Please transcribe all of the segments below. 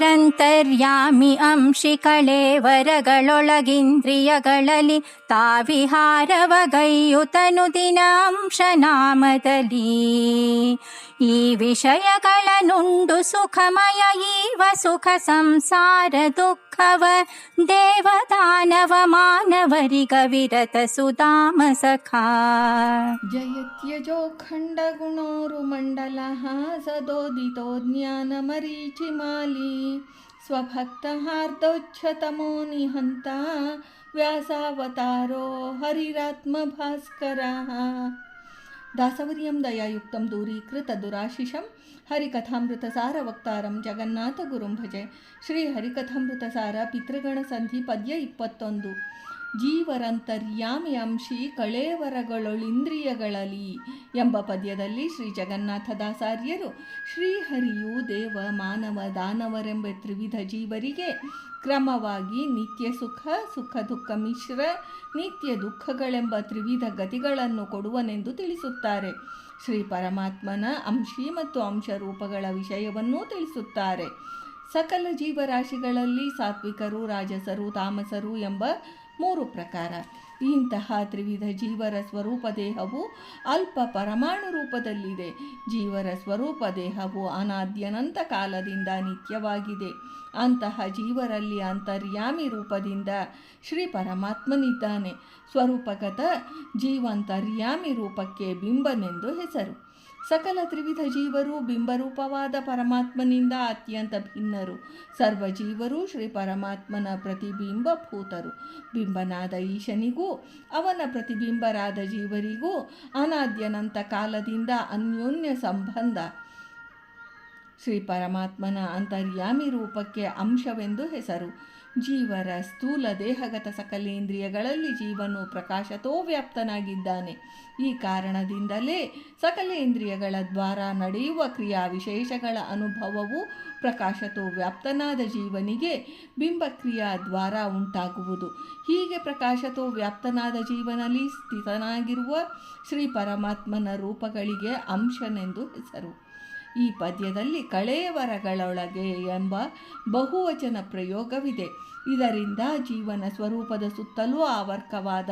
ಜೀವರಂತರ್ಯಾಮಿ ಅಂಶಿ ಕಳೇವರಗಳೊಳಗಿಂದ್ರಿಯಗಳಲ್ಲಿ ತಾವಿಹಾರವಗೈಯುತನು ದಿನ ಅಂಶನಾಮದಲ್ಲಿ ಈ ವಿಷಯಗಳನುಂಡು ಸುಖಮಯ ಈವ ಸುಖ ಸಂಸಾರ ದುಃಖವ कव देव दानव मानवरि कविरत सुदाम सखा जयत्यजो खण्ड गुणोरुमण्डलः सदोदितो ज्ञान मरीचिमाली स्वभक्तहार्दोच्छतमो निहन्ता व्यासावतारो हरिरात्मभास्करः। दासवर्यं दयायुक्तं दूरीकृतदुराशिषं ಹರಿಕಥಾಮೃತಸಾರ ಜಗನ್ನಾಥಗುರುಂ ಭಜೆ ಶ್ರೀ ಹರಿಕಥಾಮೃತಸಾರ ಪಿತೃಗಣಸಂಧಿ ಪದ್ಯ ಇಪ್ಪತ್ತೊಂದು ಜೀವರಂತರ್ಯಾಮಿ ಅಂಶಿ ಕಳೇವರಗಳೊಳಿಂದ್ರಿಯಗಳಲ್ಲಿ ಎಂಬ ಪದ್ಯದಲ್ಲಿ ಶ್ರೀ ಜಗನ್ನಾಥದಾಸಾರ್ಯರು ಶ್ರೀಹರಿಯು ದೇವ ಮಾನವ ದಾನವರೆಂಬ ತ್ರಿವಿಧ ಜೀವರಿಗೆ ಕ್ರಮವಾಗಿ ನಿತ್ಯ ಸುಖ ಸುಖ ದುಃಖ ಮಿಶ್ರ, ನಿತ್ಯ ದುಃಖಗಳೆಂಬ ತ್ರಿವಿಧ ಗತಿಗಳನ್ನು ಕೊಡುವನೆಂದು ತಿಳಿಸುತ್ತಾರೆ. ಶ್ರೀ ಪರಮಾತ್ಮನ ಅಂಶಿ ಮತ್ತು ಅಂಶ ರೂಪಗಳ ವಿಷಯವನ್ನೂ ತಿಳಿಸುತ್ತಾರೆ. ಸಕಲ ಜೀವರಾಶಿಗಳಲ್ಲಿ ಸಾತ್ವಿಕರು, ರಾಜಸರು, ತಾಮಸರು ಎಂಬ ಮೂರು ಪ್ರಕಾರ. ಇಂತಹ ತ್ರಿವಿಧ ಜೀವರ ಸ್ವರೂಪ ದೇಹವು ಅಲ್ಪ ಪರಮಾಣು ರೂಪದಲ್ಲಿದೆ. ಜೀವರ ಸ್ವರೂಪ ದೇಹವು ಅನಾದ್ಯನಂತ ಕಾಲದಿಂದ ನಿತ್ಯವಾಗಿದೆ. ಅಂತಹ ಜೀವರಲ್ಲಿ ಅಂತರ್ಯಾಮಿ ರೂಪದಿಂದ ಶ್ರೀ ಪರಮಾತ್ಮನಿದ್ದಾನೆ. ಸ್ವರೂಪಗತ ಜೀವಂತರ್ಯಾಮಿ ರೂಪಕ್ಕೆ ಬಿಂಬನೆಂದು ಹೆಸರು. ಸಕಲ ತ್ರಿವಿಧ ಜೀವರು ಬಿಂಬರೂಪವಾದ ಪರಮಾತ್ಮನಿಂದ ಅತ್ಯಂತ ಭಿನ್ನರು. ಸರ್ವ ಜೀವರು ಶ್ರೀ ಪರಮಾತ್ಮನ ಪ್ರತಿಬಿಂಬಭೂತರು ಬಿಂಬನಾದ ಈಶನಿಗೂ, ಅವನ ಪ್ರತಿಬಿಂಬರಾದ ಜೀವರಿಗೂ ಅನಾದ್ಯನಂತ ಕಾಲದಿಂದ ಅನ್ಯೋನ್ಯ ಸಂಬಂಧ. ಶ್ರೀ ಪರಮಾತ್ಮನ ಅಂತರ್ಯಾಮಿ ರೂಪಕ್ಕೆ ಅಂಶವೆಂದು ಹೆಸರು. ಜೀವರ ಸ್ಥೂಲ ದೇಹಗತ ಸಕಲೇಂದ್ರಿಯಗಳಲ್ಲಿ ಜೀವನು ಪ್ರಕಾಶತೋ ವ್ಯಾಪ್ತನಾಗಿದ್ದಾನೆ ಈ ಕಾರಣದಿಂದಲೇ ಸಕಲೇಂದ್ರಿಯಗಳ ದ್ವಾರ ನಡೆಯುವ ಕ್ರಿಯಾ ವಿಶೇಷಗಳ ಅನುಭವವು ಪ್ರಕಾಶತೋ ವ್ಯಾಪ್ತನಾದ ಜೀವನಿಗೆ ಬಿಂಬಕ್ರಿಯಾ ದ್ವಾರ ಉಂಟಾಗುವುದು. ಹೀಗೆ ಪ್ರಕಾಶತೋ ವ್ಯಾಪ್ತನಾದ ಜೀವನಲ್ಲಿ ಸ್ಥಿತನಾಗಿರುವ ಶ್ರೀ ಪರಮಾತ್ಮನ ರೂಪಗಳಿಗೆ ಅಂಶನೆಂದು ಹೆಸರು. ಈ ಪದ್ಯದಲ್ಲಿ ಕಳೆಯವರಗಳೊಳಗೆ ಎಂಬ ಬಹುವಚನ ಪ್ರಯೋಗವಿದೆ. ಇದರಿಂದ ಜೀವನ ಸ್ವರೂಪದ ಸುತ್ತಲೂ ಆವರ್ಕವಾದ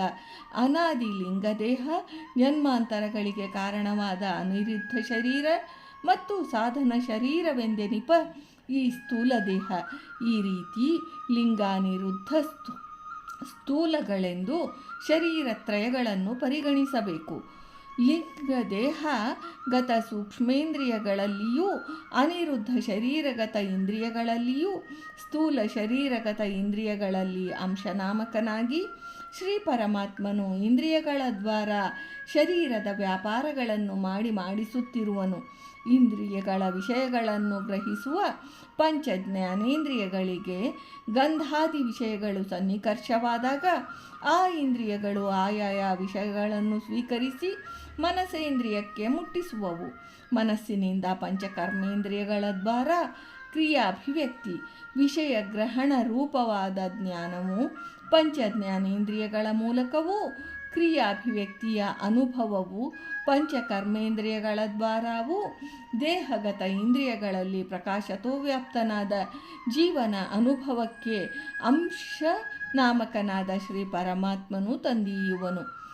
ಅನಾದಿ ಲಿಂಗದೇಹ, ಜನ್ಮಾಂತರಗಳಿಗೆ ಕಾರಣವಾದ ಅನಿರುದ್ಧ ಶರೀರ ಮತ್ತು ಸಾಧನ ಶರೀರವೆಂದೆನಿಪ ಈ ಸ್ಥೂಲ ದೇಹ. ಈ ರೀತಿ ಲಿಂಗಾನಿರುದ್ಧ ಸ್ಥೂ ಸ್ಥೂಲಗಳೆಂದು ಶರೀರತ್ರಯಗಳನ್ನು ಪರಿಗಣಿಸಬೇಕು. ಲಿಂಗ ದೇಹ ಗತ ಸೂಕ್ಷ್ಮೇಂದ್ರಿಯಗಳಲ್ಲಿಯೂ, ಅನಿರುದ್ಧ ಶರೀರಗತ ಇಂದ್ರಿಯಗಳಲ್ಲಿಯೂ, ಸ್ಥೂಲ ಶರೀರಗತ ಇಂದ್ರಿಯಗಳಲ್ಲಿ ಅಂಶನಾಮಕನಾಗಿ, ಶ್ರೀ ಪರಮಾತ್ಮನು ಇಂದ್ರಿಯಗಳ ದ್ವಾರ ಶರೀರದ ವ್ಯಾಪಾರಗಳನ್ನು ಮಾಡಿ ಮಾಡಿಸುತ್ತಿರುವನು. ಇಂದ್ರಿಯಗಳ ವಿಷಯಗಳನ್ನು ಗ್ರಹಿಸುವ ಪಂಚಜ್ಞಾನೇಂದ್ರಿಯಗಳಿಗೆ ಗಂಧಾದಿ ವಿಷಯಗಳು ಸನ್ನಿಕರ್ಷವಾದಾಗ, ಆ ಇಂದ್ರಿಯಗಳು ಆಯಾಯ ವಿಷಯಗಳನ್ನು ಸ್ವೀಕರಿಸಿ ಮನಸೇಂದ್ರಿಯಕ್ಕೆ ಮುಟ್ಟಿಸುವವು. ಮನಸ್ಸಿನಿಂದ ಪಂಚಕರ್ಮೇಂದ್ರಿಯಗಳ ದ್ವಾರ, ಕ್ರಿಯಾಭಿವ್ಯಕ್ತಿ, ವಿಷಯ ಗ್ರಹಣ ರೂಪವಾದ ಜ್ಞಾನವು ಪಂಚಜ್ಞಾನೇಂದ್ರಿಯಗಳ ಮೂಲಕವೂ ಕ್ರಿಯಾಭಿವ್ಯಕ್ತಿಯ ಅನುಭವವು ಪಂಚಕರ್ಮೇಂದ್ರಿಯಗಳ ದ್ವಾರವು ದೇಹಗತ ಇಂದ್ರಿಯಗಳಲ್ಲಿ ಪ್ರಕಾಶತೋ ವ್ಯಾಪ್ತನಾದ ಜೀವನ ಅನುಭವಕ್ಕೆ ಅಂಶ ನಾಮಕನಾದ ಶ್ರೀ ಪರಮಾತ್ಮನು ತಂದೀಯುವನು.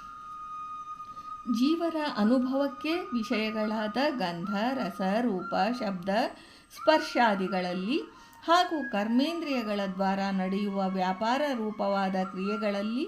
ಜೀವರ ಅನುಭವಕ್ಕೆ ವಿಷಯಗಳಾದ ಗಂಧ, ರಸ, ರೂಪ, ಶಬ್ದ, ಸ್ಪರ್ಶಾದಿಗಳಲ್ಲಿ ಹಾಗೂ ಕರ್ಮೇಂದ್ರಿಯಗಳ ದ್ವಾರ ನಡೆಯುವ ವ್ಯಾಪಾರ ರೂಪವಾದ ಕ್ರಿಯೆಗಳಲ್ಲಿ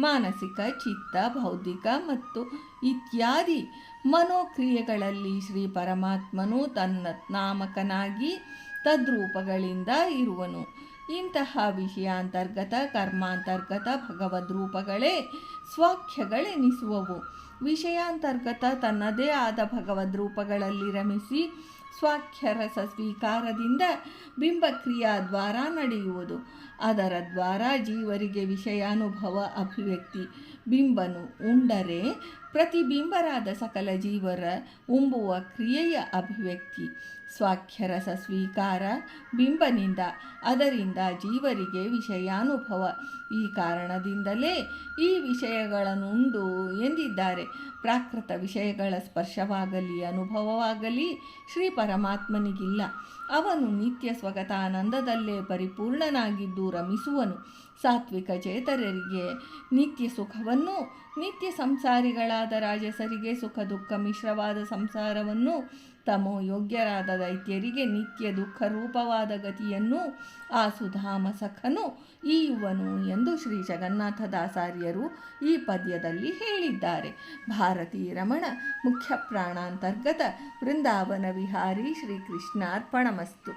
ಮಾನಸಿಕ, ಚಿತ್ತ, ಬೌದ್ಧಿಕ ಮತ್ತು ಇತ್ಯಾದಿ ಮನೋಕ್ರಿಯೆಗಳಲ್ಲಿ ಶ್ರೀ ಪರಮಾತ್ಮನು ತನ್ನ ನಾಮಕನಾಗಿ ತದ್ರೂಪಗಳಿಂದ ಇರುವನು. ಇಂತಹ ವಿಷಯಾಂತರ್ಗತ, ಕರ್ಮಾಂತರ್ಗತ ಭಗವದ್ರೂಪಗಳೇ ಸ್ವಾಖ್ಯಗಳೆನಿಸುವವು ವಿಷಯಾಂತರ್ಗತ ತನ್ನದೇ ಆದ ಭಗವದ್ ರೂಪಗಳಲ್ಲಿ ರಮಿಸಿ ಸ್ವಾಖ್ಯರಸ ಸ್ವೀಕಾರದಿಂದ ಬಿಂಬಕ್ರಿಯಾ ದ್ವಾರ ನಡೆಯುವುದು. ಅದರ ದ್ವಾರ ಜೀವರಿಗೆ ವಿಷಯಾನುಭವ, ಅಭಿವ್ಯಕ್ತಿ ಬಿಂಬನು ಉಂಡರೆ ಪ್ರತಿಬಿಂಬರಾದ ಸಕಲ ಜೀವರ ಉಂಬುವ ಕ್ರಿಯೆಯ ಅಭಿವ್ಯಕ್ತಿ. ಸ್ವಾಖ್ಯರಸ ಸ್ವೀಕಾರ ಬಿಂಬನಿಂದ, ಅದರಿಂದ ಜೀವರಿಗೆ ವಿಷಯಾನುಭವ. ಈ ಕಾರಣದಿಂದಲೇ ಈ ವಿಷಯಗಳನ್ನುಂಡು ಎಂದಿದ್ದಾರೆ. ಪ್ರಾಕೃತ ವಿಷಯಗಳ ಸ್ಪರ್ಶವಾಗಲಿ, ಅನುಭವವಾಗಲಿ, ಶ್ರೀ ಪರಮಾತ್ಮನಿಗಿಲ್ಲ. ಅವನು ನಿತ್ಯ ಸ್ವಗತಾನಂದದಲ್ಲೇ ಪರಿಪೂರ್ಣನಾಗಿದ್ದು ರಮಿಸುವನು. ಸಾತ್ವಿಕ ಚೇತರರಿಗೆ ನಿತ್ಯ ಸುಖವನ್ನು ನಿತ್ಯ ಸಂಸಾರಿಗಳಾದ ರಾಜಸರಿಗೆ ಸುಖ ದುಃಖ ಮಿಶ್ರವಾದ ಸಂಸಾರವನ್ನು ತಮೋ ಯೋಗ್ಯರಾದ ದೈತ್ಯರಿಗೆ ನಿತ್ಯ ದುಃಖ ರೂಪವಾದ ಗತಿಯನ್ನು ಆ ಸುಧಾಮ ಸಖನು ಈಯುವನು ಎಂದು ಶ್ರೀ ಜಗನ್ನಾಥದಾಸಾರ್ಯರು ಈ ಪದ್ಯದಲ್ಲಿ ಹೇಳಿದ್ದಾರೆ. ಭಾರತೀ ರಮಣ ಮುಖ್ಯ ಪ್ರಾಣಾಂತರ್ಗತ ವೃಂದಾವನ ವಿಹಾರಿ ಶ್ರೀಕೃಷ್ಣಾರ್ಪಣಮಸ್ತು.